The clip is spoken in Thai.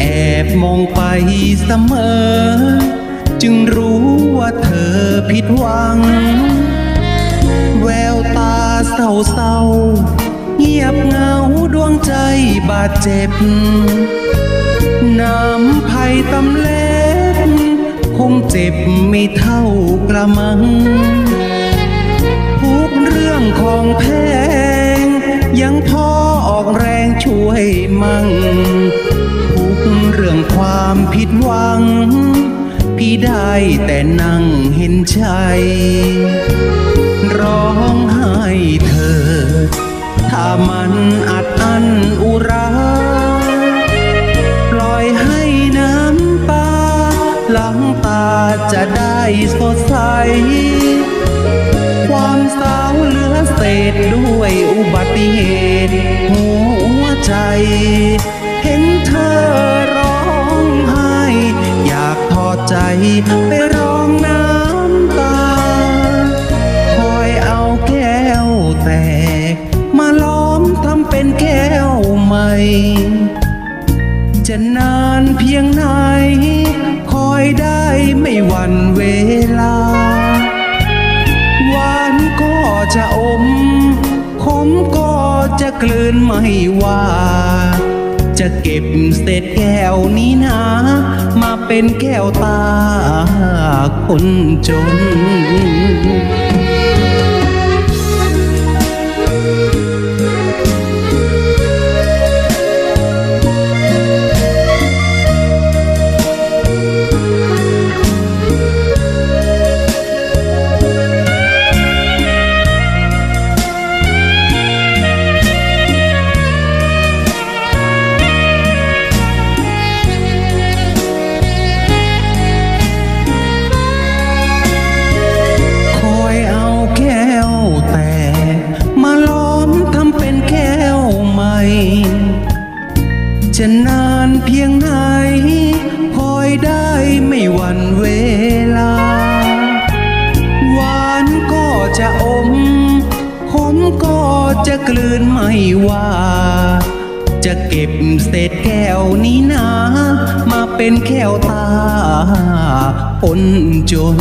แอบมองไปเสมอ จึงรู้ว่าเธอผิดหวัง แววตาเศร้าเศร้าๆเงียบเงาดวงใจบาดเจ็บ น้ำไผ่ตำเล็บคงเจ็บไม่เท่ากระมัง ทุกเรื่องของแพงยังพอออกแรงช่วยมั่งทุกเรื่อง ความผิดหวัง พี่ได้แต่นั่งเห็นใจ ร้องไห้เธอ ถ้ามันอัดอั้นอุราปล่อยให้น้ำตาหลังตาจะได้สดใส ความสาวเหลือเศษด้วยอุบัติเหตุหัวใจ ไปร้องน้ำตา คอยเอาแก้วแตก มาล้อมทำเป็นแก้วใหม่ จะนานเพียงไหน คอยได้ไม่หวั่นเวลา หวานก็จะอม ขมก็จะกลืนไม่ว่า จะเก็บเศษแก้วนี้นา เป็นแก้วตาคนจน จะนานเพียงไหนคอยได้ไม่หวั่นเวลา หวานก็จะอม ขมก็จะกลืนไม่ว่า จะเก็บเศษแก้วนี้นะมาเป็นแก้วตาคนจน